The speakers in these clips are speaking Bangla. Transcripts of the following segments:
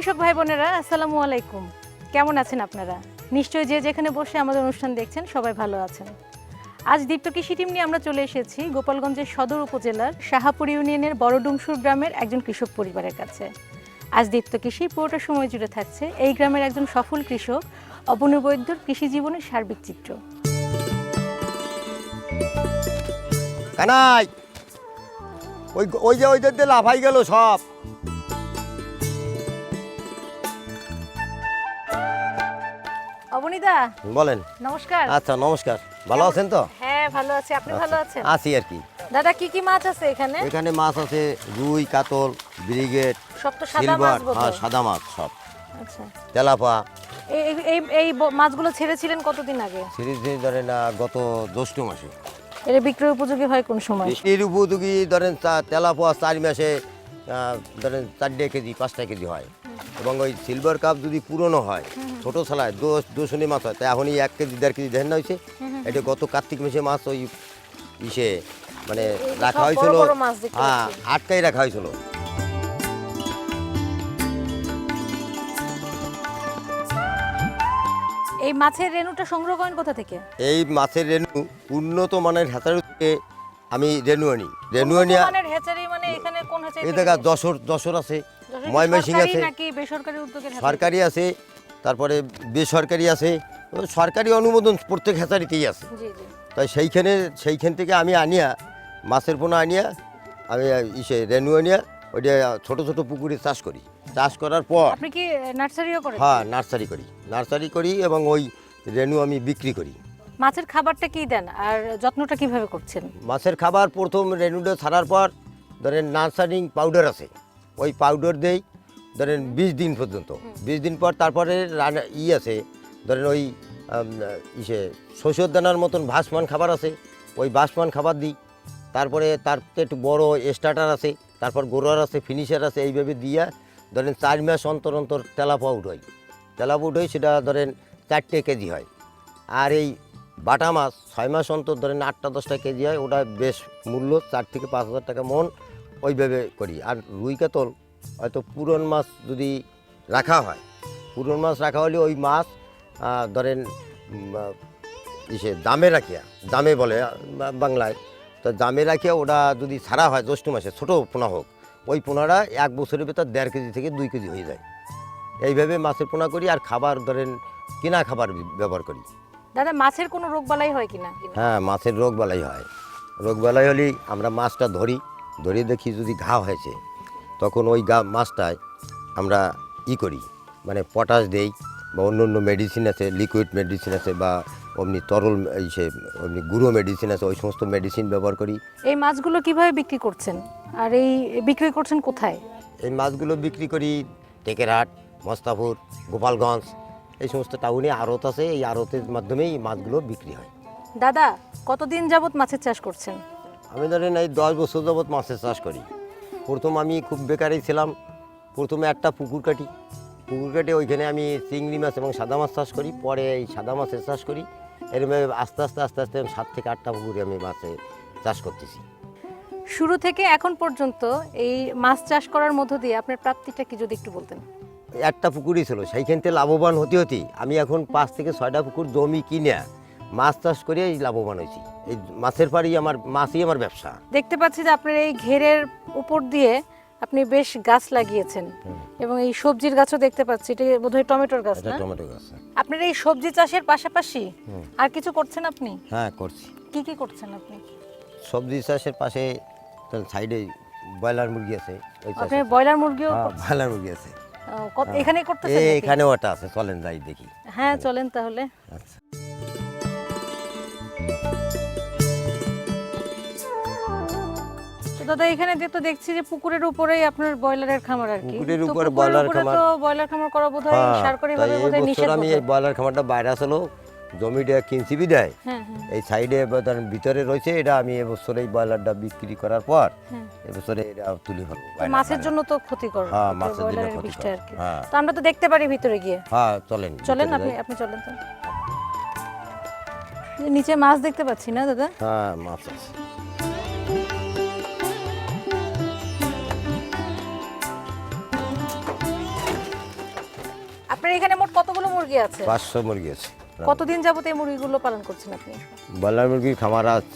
কৃষক ভাই বোনেরা আসসালামু আলাইকুম। কেমন আছেন আপনারা? নিশ্চয়ই যে যেখানে বসে আমাদের অনুষ্ঠান দেখছেন, সবাই ভালো আছেন। আজ দীপ্ত কৃষি টিম নিয়ে আমরা চলে এসেছি গোপালগঞ্জের সদর উপজেলার শাহাপুর ইউনিয়নের বড়ডুমসুর গ্রামের একজন কৃষক পরিবারের কাছে। আজ দীপ্ত কৃষি পুরোটা সময় জুড়ে থাকছে এই গ্রামের একজন সফল কৃষক অবনু বৈদ্যর কৃষি জীবনের সার্বিক চিত্র। ওই ওই যে ওইদের দিয়ে লাফাই গেল সব। অবনীদা বলেন। নমস্কার। আচ্ছা নমস্কার। ভালো আছেন তো? হ্যাঁ ভালো আছি। আপনি ভালো আছেন? আছি আর কি। দাদা কি কি মাছ আছে এখানে? এখানে মাছ আছে রুই কাতল ব্রিগেড সব তো সাদা মাছ হ্যাঁ। সাদা মাছ সব। আচ্ছা। তেলাপা। এই এই- মাছগুলো ছেড়েছিলেন কতদিন আগে? ধরেন আহ, গত জ্যৈষ্ঠ মাসে। এর বিক্রয় উপযোগী হয় কোন সময়? এর উপযোগী ধরেন তেলাপোয়া চার মাসে ধরেন চারটে কেজি পাঁচটা কেজি হয়। এবং ওই সিলভার কাপ যদি পুরনো হয় ছোট ছালায় দোষ দোষণী মাছ হয় তাই এখনই এক কেজি দেড় কেজি ধান হয়েছে। এটা গত কার্তিক মাসে মাছ ওই ইসে মানে রাখা হয়েছিল। হ্যাঁ আটকাই রাখা হয়েছিল। এই মাছের রেণুটা সংগ্রহ করেন কোথা থেকে? এই মাছের রেণু উন্নত মানের হ্যাচারি থেকে আমি রেণু আনি। রেণু আনিয়া মানের হ্যাচারি মানে এখানে কোন হ্যাচারি এই দেখা যশোর যশোর আছে ময়মনসিং আছে? সরকারি আছে তারপরে বেসরকারি আছে সরকারি অনুমোদন প্রত্যেক হ্যাচারিতেই আছে। তাই সেইখানে সেইখান থেকে আমি আনিয়া মাছের পোনা আনিয়া আমি ইসে রেণু আনিয়া ওইটা ছোটো ছোটো পুকুরে চাষ করি। চাষ করার পর আপনি কি নার্সারিও করেন? হ্যাঁ নার্সারি করি। নার্সারি করি এবং ওই রেনু আমি বিক্রি করি। মাছের খাবারটা কি দেন? আর যত্নটা কীভাবে করছেন? মাছের খাবার প্রথম রেনুটা ছাড়ার পর ধরেন নার্সারিং পাউডার আছে। ওই পাউডার দেই ধরেন বিশ দিন পর্যন্ত। বিশ দিন পর তারপরে রান্না ই আছে ধরেন ওই ইসে শস্যর দানার মতন ভাসমান খাবার আছে ওই ভাসমান খাবার দিই। তারপরে তার একটু বড় স্টার্টার আছে তারপর গোড়ার আছে ফিনিশার আছে এইভাবে দিয়া ধরেন চার মাস অন্তর অন্তর তেলাপা উঠোই তেলাপা উঠোই সেটা ধরেন চারটে কেজি হয়। আর এই বাটা মাছ ছয় মাস অন্তর ধরেন আটটা দশটা কেজি হয় ওটা বেশ মূল্য চার থেকে পাঁচ হাজার টাকা মন। ওইভাবে করি। আর রুই কাতল হয়তো পুরন মাছ যদি রাখা হয় পুরন মাছ রাখা হলে ওই মাছ ধরেন ইসে দামে রাখিয়া দামে বলে বাংলায়। তো দামে রাখিয়া ওটা যদি ছাড়া হয় জ্যৈষ্ঠ মাসে ছোটো পোনা হোক ওই পোনাটা এক বছরের ভেতর দেড় কেজি থেকে দুই কেজি হয়ে যায়। এইভাবে মাছের পোনা করি আর খাবার ধরেন কিনা খাবার ব্যবহার করি। দাদা মাছের কোনো রোগ বালাই হয় কিনা? হ্যাঁ মাছের রোগ বালাই হয়। রোগ বালাই হলেই আমরা মাছটা ধরি ধরে দেখি যদি ঘা হয়েছে তখন ওই গা মাছটায় আমরা ই করি মানে পটাশ দেই বা অন্য অন্য মেডিসিন আছে লিকুইড মেডিসিন আছে বা অমনি তরল এই সে অমনি গুঁড়ো মেডিসিন আছে ওই সমস্ত মেডিসিন ব্যবহার করি। এই মাছগুলো কীভাবে বিক্রি করছেন? আর এই বিক্রি করছেন কোথায়? এই মাছগুলো বিক্রি করি টেকেরহাট মস্তাপুর গোপালগঞ্জ এই সমস্ত টাউনে আড়ত আছে এই আড়তের মাধ্যমেই মাছগুলো বিক্রি হয়। দাদা কতদিন যাবত মাছের চাষ করছেন? আমি ধরেন এই দশ বছর যাবৎ মাছের চাষ করি। প্রথম আমি খুব বেকারই ছিলাম। প্রথমে একটা পুকুর কাটি। পুকুর কাটে ওইখানে আমি চিংড়ি মাছ এবং সাদা মাছ চাষ করি। পরে এই সাদা মাছের চাষ করি। এরকম আস্তে আস্তে আস্তে আস্তে সাত থেকে আটটা পুকুরে আমি মাছে চাষ করতেছি। শুরু থেকে এখন পর্যন্ত এই মাছ চাষ করার মধ্য দিয়ে আপনার প্রাপ্তিটা কি যদি একটু বলতেন? একটা পুকুরই ছিল সেইখান থেকে লাভবান হতে হতে আমি এখন পাঁচ থেকে ছয়টা পুকুর জমি কিনে মাছ চাষ করে লাভবান হয়েছি। এই মাছের পাড়ি আমার মাছই আমার ব্যবসা। দেখতে পাচ্ছি যে আপনার এই ঘেরের উপর দিয়ে আপনি বেশ গাছ লাগিয়েছেন এবং এই সবজির গাছও দেখতে পাচ্ছি। এটা বোধহয় টমেটোর গাছ না? টমেটো গাছ আপনার এই সবজি চাষের পাশাপাশি আর কিছু করছেন আপনি? হ্যাঁ করছি। কি কি করছেন আপনি? সবজি চাষের পাশে সাইডে ব্রয়লার মুরগি আছে ওই চাষে ব্রয়লার মুরগিও হ্যাঁ? ব্রয়লার মুরগি আছে। ও, কত- এখানেই করতেছেন এই নাকি? এখানেও আছে চলেন যাই দেখি। হ্যাঁ চলেন তাহলে। আচ্ছা। দাদা এখানে তো দেখছি যে পুকুরের উপরেই আপনার ব্রয়লারের খামার আর কি। পুকুরের উপরে ব্রয়লার খামার। তো ব্রয়লার খামার করা বোধহয় হ্যাঁ, সরকারি ভাবে বোধহয় নিষেধ আমি এই ব্রয়লার খামারটা বাইরে আসলো জমিটা কিনছি দেয় হ্যাঁ হ্যাঁ। এই সাইডে ভিতরে রয়েছে এটা আমি এবছর এই ব্রয়লারটা বিক্রি করার পর। এবছরে এটা তুলি ফেলব তো মাছের জন্য তো ক্ষতিকর হ্যাঁ, মাছের জন্য ক্ষতিকর। হ্যাঁ। তো আমরা তো দেখতে পারি ভিতরে গিয়ে। হ্যাঁ চলেন চলেন আপনি আপনি চলেন তো। নিচে মাছ দেখতে পাচ্ছি না দাদা? হ্যাঁ মাছ আছে। আপনার এখানে মোট কতগুলো মুরগি আছে? পাঁচশো মুরগি আছে। কতদিন যাবত এই মুরগিগুলো পালন করছেন আপনি? ব্রয়লার মুরগির খামার আজ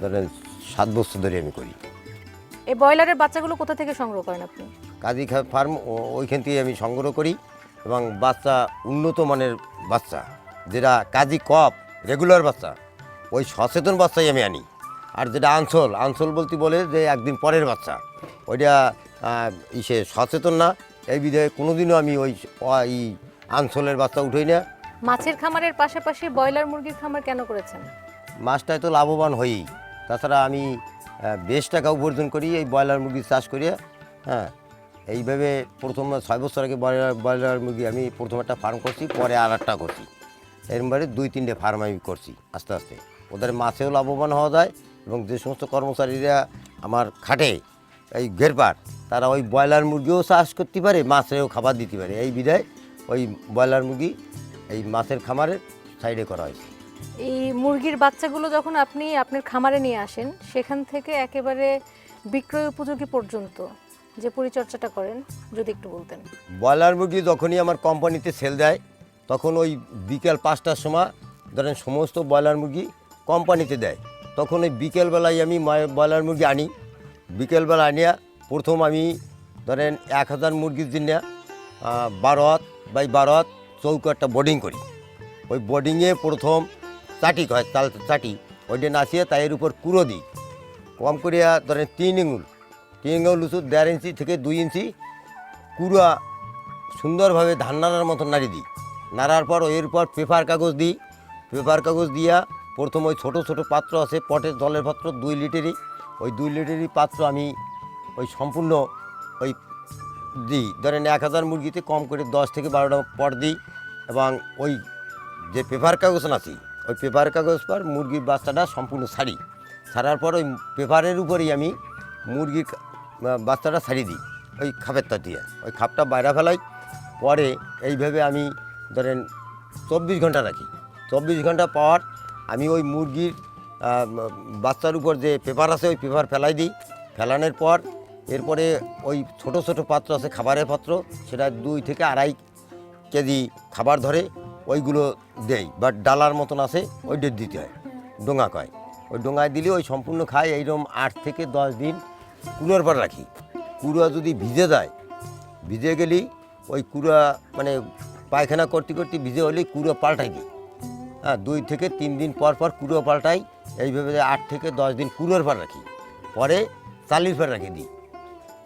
ধরেন সাত বছর ধরে আমি করি। এই ব্রয়লারের বাচ্চাগুলো কোথা থেকে সংগ্রহ করেন আপনি? কাজী ফার্ম ওইখান থেকে আমি সংগ্রহ করি এবং বাচ্চা উন্নত মানের বাচ্চা যেটা কাজী কপ রেগুলার বাচ্চা ওই সচেতন বাচ্চাই আমি আনি। আর যেটা আঞ্চল আঞ্চল বলতে বলে যে একদিন পরের বাচ্চা। ওইটা ইসে সচেতন না এই বিধায় কোনোদিনও আমি ওই আঞ্চলের বাচ্চা উঠেই না। মাছের খামারের পাশাপাশি ব্রয়লার মুরগির খামার কেন করেছেন? মাছটায় তো লাভবান হইই তাছাড়া আমি বেশ টাকা উপার্জন করি এই ব্রয়লার মুরগি চাষ করিয়া হ্যাঁ। এইভাবে প্রথম ছয় বছর আগে ব্রয়লার ব্রয়লার মুরগি আমি প্রথম একটা ফার্ম করছি পরে আর একটা করছি। এরমবারে দুই তিনটে ফার্ম আমি করছি আস্তে আস্তে। ওদের মাছেও লাভবান হওয়া যায় এবং যে সমস্ত কর্মচারীরা আমার খাটে এই ঘেরপার তারা ওই ব্রয়লার মুরগিও চাষ করতে পারে মাছেও খাবার দিতে পারে। এই বিধায় ওই ব্রয়লার মুরগি এই মাছের খামারের সাইডে করা হয়েছে। এই মুরগির বাচ্চাগুলো যখন আপনি আপনার খামারে নিয়ে আসেন সেখান থেকে একেবারে বিক্রয় উপযোগী পর্যন্ত যে পরিচর্যাটা করেন যদি একটু বলতেন। ব্রয়লার মুরগি যখনই আমার কোম্পানিতে সেল দেয় তখন ওই বিকেল পাঁচটার সময় ধরেন সমস্ত ব্রয়লার মুরগি কোম্পানিতে দেয়। তখন ওই বিকেলবেলায় আমি ব্রয়লার মুরগি আনি। বিকেলবেলা আনিয়া প্রথম আমি ধরেন এক হাজার মুরগির জন্য বারো হাত বাই বারত চৌকো একটা বোর্ডিং করি। ওই বোর্ডিংয়ে প্রথম চাটি হয় চাল, চাটি। ওইটা নাচিয়ে তাইয়ের উপর কুড়ো দিই। কম করিয়া ধরেন তিন ইঙ্গুল তিন ইঙ্গুল উঁচু দেড় ইঞ্চি থেকে দুই ইঞ্চি কুড়া সুন্দরভাবে ধান নাড়ার মতো নাড়ি দিই। নাড়ার পর ওই এরপর পেপার কাগজ দিই। পেপার কাগজ দিয়া প্রথম ওই ছোটো ছোটো পাত্র আছে পটের জলের পাত্র দুই লিটারই। ওই দুই লিটারই পাত্র আমি ওই সম্পূর্ণ ওই দিই। ধরেন এক হাজার মুরগিতে কম করে দশ থেকে বারোটা পট দিই এবং ওই যে পেপার কাগজ নাছি ওই পেপার কাগজ পর মুরগির বাচ্চাটা সম্পূর্ণ ছাড়ি। ছাড়ার পর ওই পেপারের উপরেই আমি মুরগির বাচ্চাটা ছাড়ি দিই, ওই খাপেরটা দিয়ে। ওই খাপটা বাইরে ফেলাই, পরে এইভাবে আমি ধরেন চব্বিশ ঘণ্টা রাখি। চব্বিশ ঘণ্টা পর আমি ওই মুরগির বাচ্চার উপর যে পেপার আছে ওই পেপার ফেলাই দিই। ফেলানোর পর এরপরে ওই ছোট ছোট পাত্র আছে, খাবারের পাত্র, সেটা দুই থেকে আড়াই কেজি খাবার ধরে ওইগুলো দেই, বা ডালার মতন আছে, ওইটা দিতে হয়, ডোঙা কয়। ওই ডোঙায় দিলে ওই সম্পূর্ণ খায়, এইরকম আট থেকে দশ দিন কুড়োর পর রাখি। কুড়া যদি ভিজে যায়, ভিজে গেলেই ওই কুড়া মানে পায়খানা করতে করতে ভিজে হলেই কুড়ো পাল্টাই দিই। হ্যাঁ দুই থেকে তিন দিন পর পর কুড়ো পাল্টাই, এইভাবে আট থেকে দশ দিন কুড়োর পর রাখি। পরে চালির পর রাখি দিই।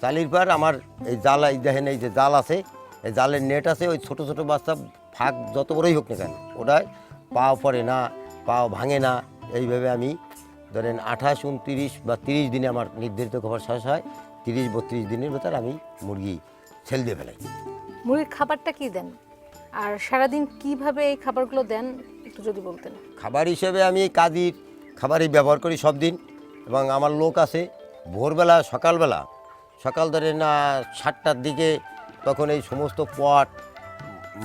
চালির পর আমার এই জাল এই দেখেন এই যে জাল আছে এই জালের নেট আছে ওই ছোট ছোট বাচ্চা ফাঁক যত বড়ই হোক না কেন ওটায় পাও পড়ে না পাও ভাঙে না। এইভাবে আমি ধরেন আঠাশ উনত্রিশ বা তিরিশ দিনে আমার নির্ধারিত খবর শেষ হয় তিরিশ বত্রিশ দিনের ভেতর আমি মুরগি ছেল দিয়ে ফেলাই। মুরগির খাবারটা কি দেন? আর সারাদিন কীভাবে এই খাবারগুলো দেন একটু যদি বলতেন। খাবার হিসেবে আমি কাজের খাবারই ব্যবহার করি সব দিন এবং আমার লোক আছে ভোরবেলা সকালবেলা সকাল ধরে না সাতটার দিকে তখন এই সমস্ত পট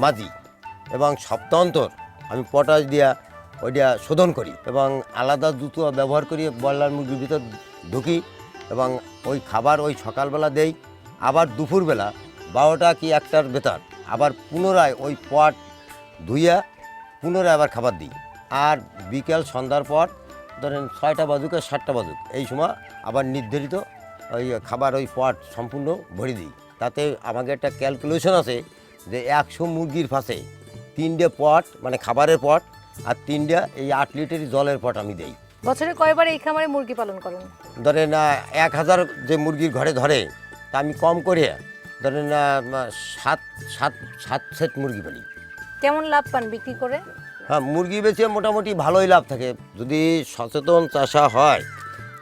মাজি এবং সপ্তাহান্তর আমি পটাশ দিয়া ওইটা শোধন করি এবং আলাদা জুতো ব্যবহার করি ব্রয়লার মুরগির ভিতর ঢুকি এবং ওই খাবার ওই সকালবেলা দেই, আবার দুপুরবেলা বারোটা কি একটার ভেতর আবার পুনরায় ওই পট ধুইয়া পুনরায় আবার খাবার দিই। আর বিকেল সন্ধ্যার পর ধরেন ছয়টা বাজুক আর সাতটা বাজুক, এই সময় আবার নির্ধারিত ওই খাবার ওই পট সম্পূর্ণ ভরে দিই। তাতে আমাকে একটা ক্যালকুলেশন আছে যে একশো মুরগির ফাঁসে তিনটে পট মানে খাবারের পট আর তিনটে এই আট লিটার জলের পট আমি দেই। বছরে কয়বার এই খামারে মুরগি পালন করেন? ধরেন এক হাজার যে মুরগির ঘরে ধরে তা আমি কম করে ধরেন সাত সাত সাত সেট মুরগি পালি। কেমন লাভ পান বিক্রি করে? হ্যাঁ মুরগি বেচে মোটামুটি ভালোই লাভ থাকে। যদি সচেতন চাষা হয়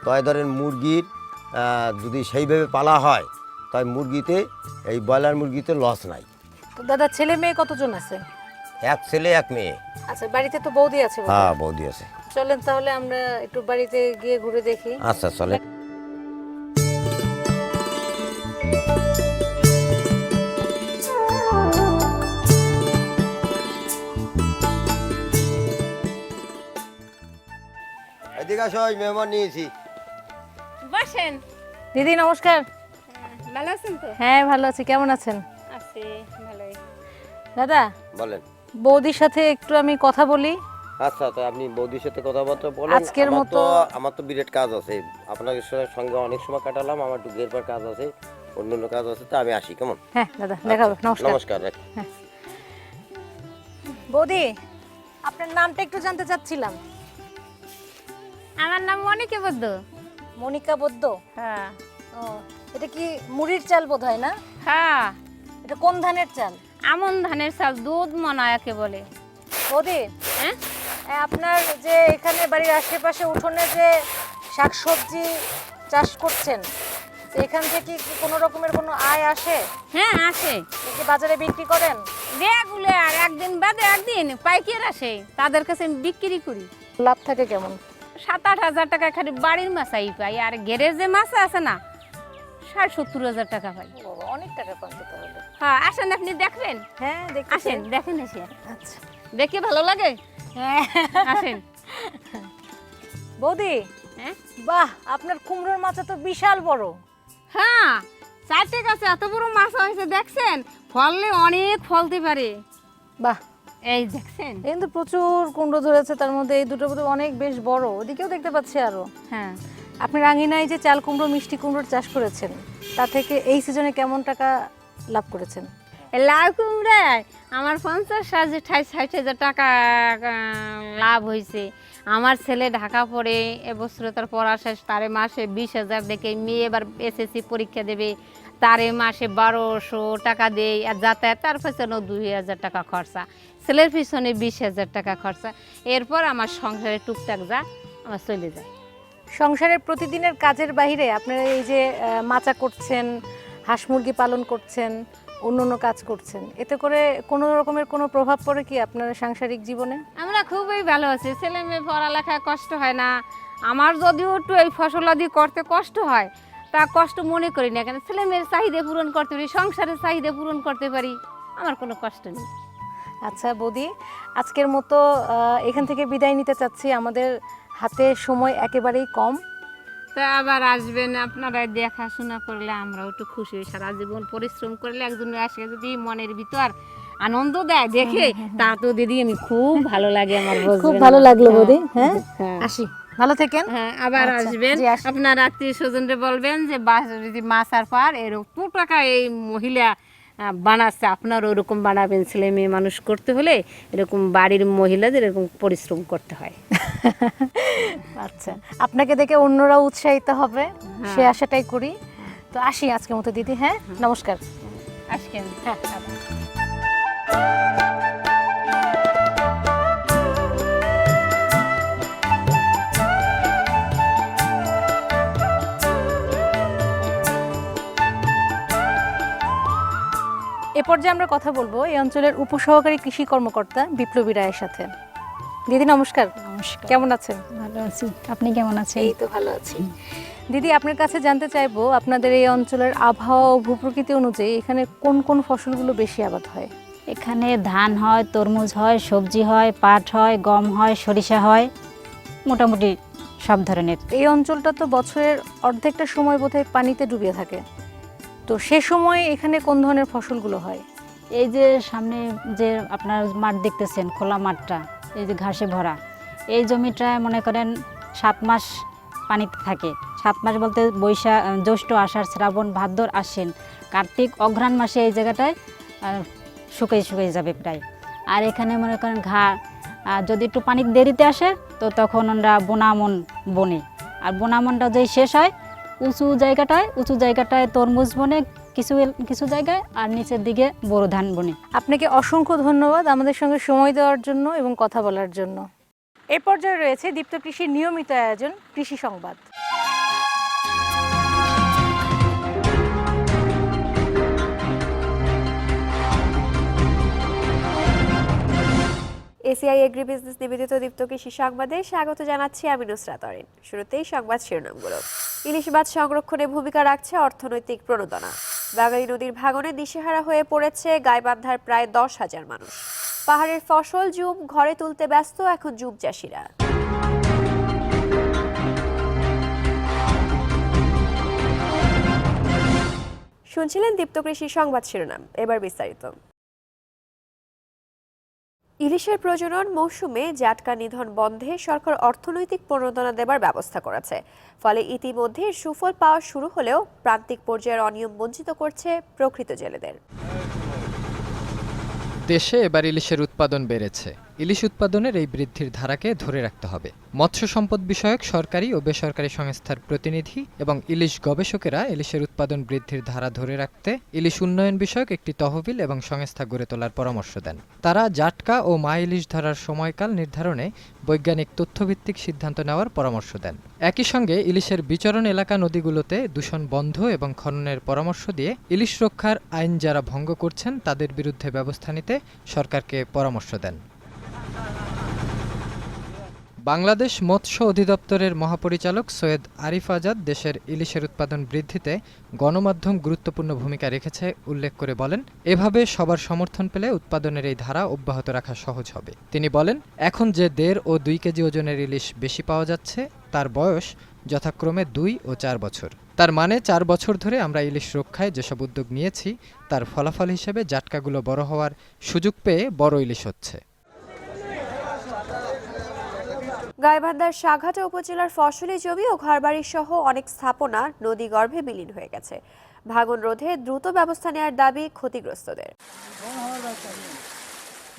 তয় ধরেন মুরগির যদি সেইভাবে পালা হয় তাই মুরগিতে এই ব্রয়লার মুরগিতে লস নাই। তো দাদা ছেলে মেয়ে কতজন আছে? এক ছেলে এক মেয়ে। আচ্ছা বাড়িতে তো বৌদি আছে বোধহয়। হ্যাঁ বৌদি আছে। চলেন তাহলে আমরা একটু বাড়িতে গিয়ে ঘুরে দেখি। আচ্ছা চলে এদিকে আসো ওই মেহমান নিয়েছি বসেন দিদি নমস্কার। ভালো আছেন তো? হ্যাঁ ভালো আছি। কেমন আছেন? আছি ভালোই। দাদা বলেন। বৌদির সাথে একটু আমি কথা বলি। আচ্ছা তো আপনি বৌদির সাথে কথাবার্তা বলেন। আজকের মতো- আমার তো বিরাট কাজ আছে। আপনাদের সাথে- সঙ্গে অনেক সময় কাটালাম। আমার একটু গেরবার কাজ আছে অন্য অন্য কাজ আছে তো আমি আসি। কেমন? হ্যাঁ দাদা দেখা হবে। নমস্কার। নমস্কার রাখ। বৌদি আপনার নামটা একটু জানতে চাচ্ছিলাম। আমার নাম মনিকা বদ্দ মনিকা বদ্য? হ্যাঁ। ও এটা কি মুড়ির চাল বোধ হয় না? হ্যাঁ। এটা কোন ধানের চাল? আমন ধানের চাল দুধ মনায়াকে বলে। বৌদি হ্যাঁ? আপনার যে এখানে বাড়ির আশেপাশে উঠোনে যে শাকসবজি চাষ করছেন তো এখান থেকে কি কোনো রকমের কোনো আয় আসে? হ্যাঁ আসে। নাকি বাজারে বিক্রি করেন? রেগুলার একদিন বাদে একদিন পাইকার আসে। তাদের কাছে বিক্রি করি। লাভ থাকে কেমন? সাত আট হাজার টাকা খালি বাড়ির মাছাই পাই আর যে মাছ আছে না ষাট সত্তর হাজার টাকা পাই। অনেক টাকা হ্যাঁ আসেন আপনি দেখবেন হ্যাঁ দেখি আসেন দেখেন এসে। আচ্ছা। দেখে ভালো লাগে? হ্যাঁ। আসেন। বৌদি হ্যাঁ? বাহ আপনার কুমড়োর মাথা তো বিশাল বড়। হ্যাঁ চারটে গাছে এত বড় মাছ হয়েছে দেখছেন? ফললে অনেক ফলতে পারে। বাহ এই দেখছেন? কিন্তু প্রচুর কুমড়ো ধরেছে তার মধ্যে এই দুটো বোধহয় অনেক বেশ বড়। ওদিকেও দেখতে পাচ্ছি আরও। হ্যাঁ। আপনি রাঙিনায় যে চাল কুমড়ো মিষ্টি কুমড়োর চাষ করেছেন তা থেকে এই সিজনে কেমন টাকা লাভ করেছেন? লাউ কুমড়ায় আমার পঞ্চাশ হাজার ষাট ষাট হাজার টাকা লাভ হয়েছে। আমার ছেলে ঢাকা পড়ে এবছরে তার পড়া শেষ তারে মাসে বিশ হাজার দেখে মেয়ে এবার এসএসসি পরীক্ষা দেবে। তারে মাসে বারোশো টাকা দেয় আর যাতায়াত তার পেছনেও দুই হাজার টাকা খরচা। ছেলের পিছনে বিশ হাজার টাকা খরচা। এরপর আমার সংসারে টুকটাক যা আমার চলে যায়। সংসারের প্রতিদিনের কাজের বাইরে আপনারা এই যে মাচা করছেন হাঁস মুরগি পালন করছেন অন্য অন্য কাজ করছেন এতে করে কোনো রকমের কোনো প্রভাব পড়ে কি আপনার সাংসারিক জীবনে? আমরা খুবই ভালো আছি। ছেলে মেয়ে পড়ালেখায় কষ্ট হয় না। আমার যদিও একটু এই ফসলাদি করতে কষ্ট হয় তা কষ্ট মনে করি না কেন? ছেলে মেয়ের চাহিদা পূরণ করতে পারি সংসারের চাহিদা পূরণ করতে পারি আমার কোনো কষ্ট নেই। আচ্ছা বৌদি আজকের মতো আহ, এখান থেকে বিদায় নিতে চাচ্ছি। আমাদের হাতে সময় একেবারেই কম। তা আবার আসবেন আপনারা দেখাশোনা করলে আমরাও একটু খুশি হই। সারা জীবন পরিশ্রম করলে একজন আসে যদি মনের ভিতর আনন্দ দেয় দেখে তা তো দিদি আমি খুব ভালো লাগে আমার খুব ভালো? লাগল বৌদি হ্যাঁ? হ্যাঁ। আসি। ভালো থাকেন। হ্যাঁ আবার আচ্ছা, আসবেন। আপনার আত্মীয় স্বজনরে বলবেন যে যদি মাছার পার এরকম টাকা এই মহিলা বানাচ্ছে। আপনার ওরকম বানাবেন। ছেলে মেয়ে মানুষ করতে হলে এরকম বাড়ির মহিলাদের এরকম পরিশ্রম করতে হয়। আচ্ছা আপনাকে দেখে অন্যরা উৎসাহিত হবে। সে আশাটাই করি। তো আসি আজকের মতো দিদি। হ্যাঁ নমস্কার। আজকেন হ্যাঁ এ পর্যায়ে আমরা কথা বলব এই অঞ্চলের উপসহকারী কৃষি কর্মকর্তা বিপ্লবী রায়ের সাথে। দিদি নমস্কার। নমস্কার। কেমন আছেন? ভালো আছি। আপনি কেমন আছেন? এই তো ভালো আছি। দিদি আপনার কাছে জানতে চাইব আপনাদের এই অঞ্চলের আবহাওয়া ও ভূপ্রকৃতি অনুযায়ী এখানে কোন কোন ফসলগুলো বেশি আবাদ হয়? এখানে ধান হয় তরমুজ হয় সবজি হয় পাট হয় গম হয় সরিষা হয় মোটামুটি সব ধরনের। এই অঞ্চলটা তো বছরের অর্ধেকটা সময় বোধহয় পানিতে ডুবিয়ে থাকে। তো সে সময় এখানে কোন ধরনের ফসলগুলো হয়? এই যে সামনে যে আপনার মাঠ দেখতেছেন, খোলা মাঠটা, এই যে ঘাসে ভরা, এই জমিটায় মনে করেন সাত মাস পানিতে থাকে। সাত মাস বলতে বৈশাখ জ্যৈষ্ঠ আষাঢ়, শ্রাবণ, ভাদ্র আশ্বিন কার্তিক অঘ্রাণ মাসে এই জায়গাটায় শুকিয়ে শুকিয়ে যাবে প্রায়। আর এখানে মনে করেন ঘা যদি একটু পানি দেরিতে আসে, তো তখন আমরা বোনামন বনে। আর বোনামনটা যেই শেষ হয় উঁচু জায়গাটায় উঁচু জায়গাটায় তরমুজ বনে, কিছু কিছু জায়গায়, আর নিচের দিকে বড় ধান বনে। আপনাকে অসংখ্য ধন্যবাদ আমাদের সঙ্গে সময় দেওয়ার জন্য এবং কথা বলার জন্য। এ পর্যায়ে রয়েছে দীপ্ত কৃষির নিয়মিত আয়োজন, কৃষি সংবাদ। এসিআই এগ্রি বিজনেস নিবেদিত দীপ্ত কৃষি সংবাদে স্বাগত জানাচ্ছি আমি নুসরাত শুরুতেই সংবাদ শিরোনামগুলো। ইলিশ মাছ সংরক্ষণে ভূমিকা রাখছে অর্থনৈতিক প্রণোদনা। বাঙালি নদীর ভাঙনে দিশেহারা হয়ে পড়েছে গাইবান্ধার প্রায় দশ হাজার মানুষ। পাহাড়ের ফসল জুম, ঘরে তুলতে ব্যস্ত এখন জুম চাষিরা। শুনছিলেন দীপ্ত কৃষি সংবাদ শিরোনাম, এবার বিস্তারিত। ইলিশের প্রজনন মৌসুমে জাটকা নিধন বন্ধে সরকার অর্থনৈতিক প্রণোদনা দেবার ব্যবস্থা করেছে। ফলে ইতিমধ্যে সুফল পাওয়া শুরু হলেও প্রান্তিক পর্যায়ের অনিয়ম বঞ্চিত করছে প্রকৃত জেলেদের। দেশে এবার ইলিশের উৎপাদন বেড়েছে। ইলিশ উৎপাদনের এই বৃদ্ধির ধারাকে ধরে রাখতে হবে। মৎস্য সম্পদ বিষয়ক সরকারি ও বেসরকারি সংস্থার প্রতিনিধি এবং ইলিশ গবেষকেরা ইলিশের উৎপাদন বৃদ্ধির ধারা ধরে রাখতে ইলিশ উন্নয়ন বিষয়ক একটি তহবিল এবং সংস্থা গড়ে তোলার পরামর্শ দেন। তারা জাটকা ও মা ইলিশ ধরার সময়কাল নির্ধারণে বৈজ্ঞানিক তথ্যভিত্তিক সিদ্ধান্ত নেওয়ার পরামর্শ দেন। একই সঙ্গে ইলিশের বিচরণ এলাকা নদীগুলোতে দূষণ বন্ধ এবং খননের পরামর্শ দিয়ে ইলিশ রক্ষার আইন যারা ভঙ্গ করছেন, তাদের বিরুদ্ধে ব্যবস্থা নিতে সরকারকে পরামর্শ দেন। বাংলাদেশ মৎস্য অধিদপ্তরের মহাপরিচালক সৈয়দ আরিফ আজাদ দেশের ইলিশের উৎপাদন বৃদ্ধিতে গণমাধ্যম গুরুত্বপূর্ণ ভূমিকা রেখেছে উল্লেখ করে বলেন, এভাবে সবার সমর্থন পেলে উৎপাদনের এই ধারা অব্যাহত রাখা সহজ হবে। তিনি বলেন, এখন যে দেড় ও দুই কেজি ওজনের ইলিশ বেশি পাওয়া যাচ্ছে, তার বয়স যথাক্রমে দুই ও চার বছর। তার মানে চার বছর ধরে আমরা ইলিশ রক্ষায় যেসব উদ্যোগ নিয়েছি, তার ফলাফল হিসেবে জাটকাগুলো বড় হওয়ার সুযোগ পেয়ে বড় ইলিশ হচ্ছে। গাইবান্ধার সাঘাটা উপজেলার ফসলি জমি ও ঘরবাড়ি সহ অনেক স্থাপনা নদীগর্ভে বিলীন হয়ে গেছে। ভাঙন রোধে দ্রুত ব্যবস্থা নেওয়ার দাবি ক্ষতিগ্রস্তদের।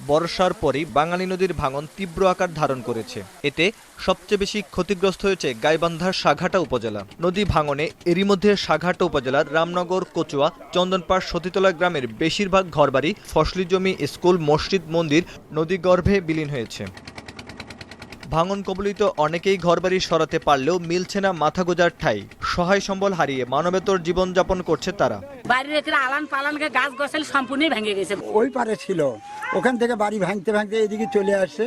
বর্ষার পরই বাঙালি নদীর ভাঙন তীব্র আকার ধারণ করেছে। এতে সবচেয়ে বেশি ক্ষতিগ্রস্ত হয়েছে গাইবান্ধার সাঘাটা উপজেলা। নদী ভাঙনে এরই মধ্যে সাঘাটা উপজেলার রামনগর, কচুয়া, চন্দনপাড়, সতীতলা গ্রামের বেশিরভাগ ঘরবাড়ি ফসলি জমি, স্কুল, মসজিদ, মন্দির নদীগর্ভে বিলীন হয়েছে। ভাঙন কবলিত অনেকেই ঘরবাড়ি সরাতে পারলেও মিলছে না মাথা গোজার ঠাই। সহায় সম্বল হারিয়ে মানবেতর জীবনযাপন করছে তারা। বাড়ির এখানে আলান পালানকে গাছ গছালি সম্পূর্ণই ভেঙে গেছে। ওই পারে ছিল। ওখান থেকে বাড়ি ভাঙতে ভাঙতে এদিকে চলে আসছে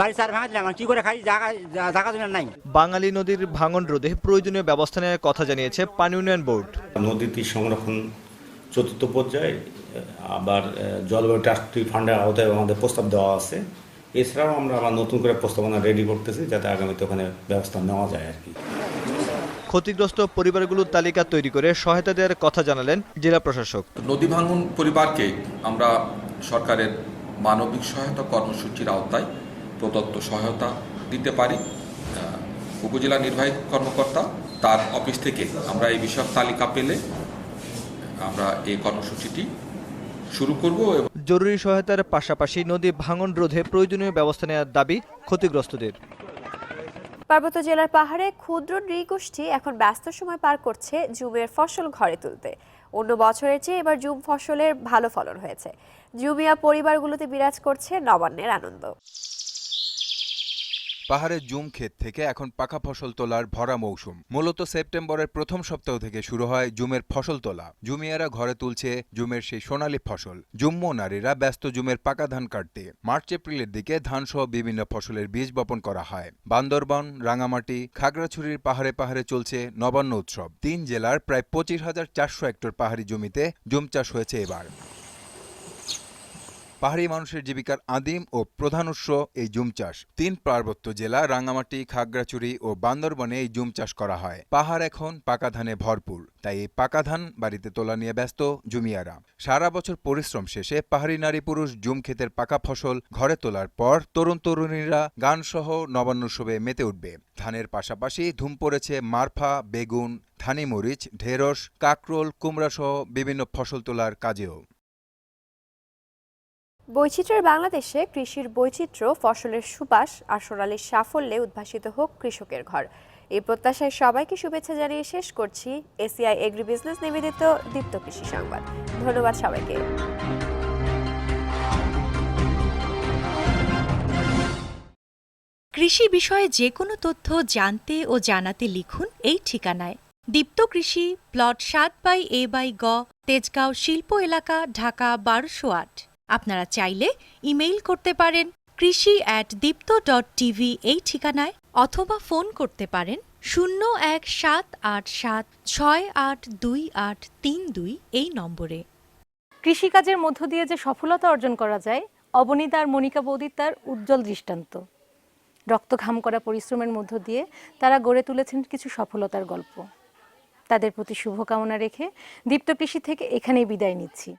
বাড়ি চার ভাঙা দিলাম কি করে খাই? জায়গা জায়গা জমি নাই। বাঙালি নদীর ভাঙন রোধে প্রয়োজনীয় ব্যবস্থা নেওয়ার কথা জানিয়েছে পানি উন্নয়ন বোর্ড। নদী তীর সংরক্ষণ চতুর্থ পর্যায়ে আবার জলবায়ু ট্রাস্টি ফান্ডের আওতায় আমাদের প্রস্তাব দেওয়া আছে। এছাড়াও আমরা আবার নতুন করে প্রস্তাবনা রেডি করতেছি যাতে আগামীতে ওখানে ব্যবস্থা নেওয়া যায় আর কি। ক্ষতিগ্রস্ত পরিবারগুলোর তালিকা তৈরি করে সহায়তা দেওয়ার কথা জানালেন জেলা প্রশাসক। নদী ভাঙন পরিবারকে আমরা সরকারের মানবিক সহায়তা কর্মসূচির আওতায় প্রদত্ত সহায়তা দিতে পারি। উপজেলা নির্বাহী কর্মকর্তা তার অফিস থেকে আমরা এই বিষয়ক তালিকা পেলে আমরা এই কর্মসূচিটি শুরু করব এবং জরুরি সহায়তার পাশাপাশি নদী ভাঙন রোধে প্রয়োজনীয় ব্যবস্থা নেওয়ার দাবি ক্ষতিগ্রস্তদের। পার্বত্য জেলার পাহাড়ে ক্ষুদ্র নৃগোষ্ঠী এখন ব্যস্ত সময় পার করছে জুমের ফসল ঘরে তুলতে। অন্য বছরের চেয়ে এবার জুম ফসলের ভালো ফলন হয়েছে। জুমিয়া পরিবারগুলোতে বিরাজ করছে নবান্নের আনন্দ। পাহাড়ের জুম ক্ষেত থেকে এখন পাকা ফসল তোলার ভরা মৌসুম। মূলত সেপ্টেম্বরের প্রথম সপ্তাহ থেকে শুরু হয় জুমের ফসল তোলা। জুমিয়ারা ঘরে তুলছে জুমের সেই সোনালী ফসল। জুম্ম নারীরা ব্যস্ত জুমের পাকা ধান কাটতে। মার্চ, এপ্রিলের দিকে ধানসহ বিভিন্ন ফসলের বীজ বপন করা হয়। বান্দরবন, রাঙামাটি, খাগড়াছড়ির পাহাড়ে পাহাড়ে চলছে নবান্ন উৎসব। তিন জেলার প্রায় পঁচিশ হাজার চারশো হেক্টর পাহাড়ি জমিতে জুম চাষ হয়েছে এবার। পাহাড়ি মানুষের জীবিকার আদিম ও প্রধান উৎস এই জুম চাষ। তিন পার্বত্য জেলা, রাঙ্গামাটি, খাগড়াছড়ি ও বান্দরবনে এই জুম চাষ করা হয়। পাহাড় এখন পাকা ধানে ভরপুর, তাই এই পাকা ধান বাড়িতে তোলা নিয়ে ব্যস্ত জুমিয়ারা। সারা বছর পরিশ্রম শেষে পাহাড়ি নারী পুরুষ জুম ক্ষেতের পাকা ফসল ঘরে তোলার পর তরুণ তরুণীরা গানসহ নবান্ন উৎসবে মেতে উঠবে। ধানের পাশাপাশি ধুম পড়েছে মারফা, বেগুন, ধানি মরিচ, ঢেঁড়স, কাকরোল কুমড়াসহ বিভিন্ন ফসল তোলার কাজেও। বৈচিত্র্যের বাংলাদেশে কৃষির বৈচিত্র্য, ফসলের সুবাস আর সোনালির সাফল্যে উদ্ভাসিত হোক কৃষকের ঘর। এই প্রত্যাশায় সবাইকে শুভেচ্ছা জানিয়ে শেষ করছি এসিআই এগ্রি বিজনেস নিবেদিত দীপ্ত কৃষি সংবাদ। ধন্যবাদ সবাইকে। কৃষি বিষয়ে যে কোনো তথ্য জানতে ও জানাতে লিখুন এই ঠিকানায়। দীপ্ত কৃষি, প্লট সাত বাই এ বাই গ, তেজগাঁও শিল্প এলাকা, ঢাকা বারোশো আট। আপনারা চাইলে ইমেইল করতে পারেন কৃষি অ্যাট দীপ্ত ডট টিভি এই ঠিকানায় অথবা ফোন করতে পারেন শূন্য এক সাত আট সাত ছয় আট দুই আট তিন দুই এই নম্বরে। কৃষিকাজের মধ্য দিয়ে যে সফলতা অর্জন করা যায়, অবনীতা আর মনিকা বৌদি তার উজ্জ্বল দৃষ্টান্ত। রক্ত ঘাম করা পরিশ্রমের মধ্য দিয়ে তারা গড়ে তুলেছেন কিছু সফলতার গল্প। তাদের প্রতি শুভকামনা রেখে দীপ্ত কৃষি থেকে এখানেই বিদায় নিচ্ছি।